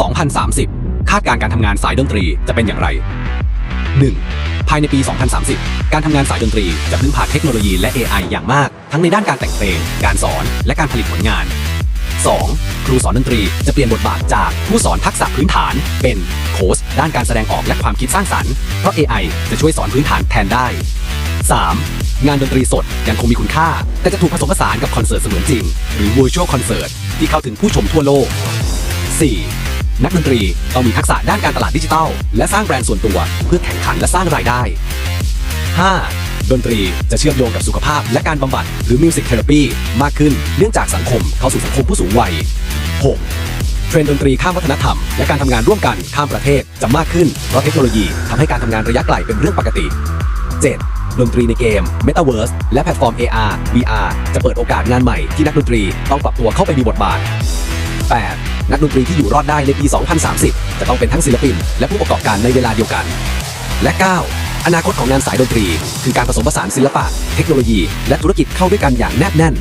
2030 คาดการณ์การทำงานสายดนตรีจะเป็นอย่างไร 1. ภายในปี 2030 การทำงานสายดนตรีจะพึ่งพาเทคโนโลยีและ AI อย่างมาก ทั้งในด้านการแต่งเพลง การสอน และการผลิตผลงาน 2. ครูสอนดนตรีจะเปลี่ยนบทบาทจากผู้สอนทักษะพื้นฐาน เป็นโค้ชด้านการแสดงออกและความคิดสร้างสรรค์เพราะ AI จะช่วยสอนพื้นฐานแทนได้ 3. งานดนตรีสดยังคงมีคุณค่า แต่จะถูกผสมผสานกับคอนเสิร์ตเสมือนจริง หรือ virtual concert ที่เข้าถึงผู้ชมทั่วโลก 4. นักดนตรีต้องมีทักษะด้านการตลาดดิจิทัล และสร้างแบรนด์ส่วนตัว เพื่อแข่งขันและสร้างรายได้ 5. ดนตรีจะเชื่อมโยงกับสุขภาพและการบำบัดหรือมิวสิกเทอราปีมากขึ้นเนื่องจากสังคมเข้าสู่สังคมผู้สูงวัย 6. เทรนด์ดนตรีข้ามวัฒนธรรม และการทำงานร่วมกันข้ามประเทศจะมากขึ้นเพราะเทคโนโลยีทำให้การทำงานระยะไกลเป็นเรื่องปกติ 7. ดนตรีในเกม Metaverse และแพลตฟอร์ม AR VR จะเปิดโอกาสงานใหม่ที่นักดนตรีต้องปรับตัวเข้าไปมีบทบาท 8. นักดนตรีที่อยู่รอดได้ในปี 2030 จะต้องเป็นทั้งศิลปิน และผู้ประกอบการในเวลาเดียวกัน และ 9. อนาคตของงานสายดนตรี คือการผสมผสานศิลปะ เทคโนโลยี และธุรกิจเข้าด้วยกันอย่างแนบแน่น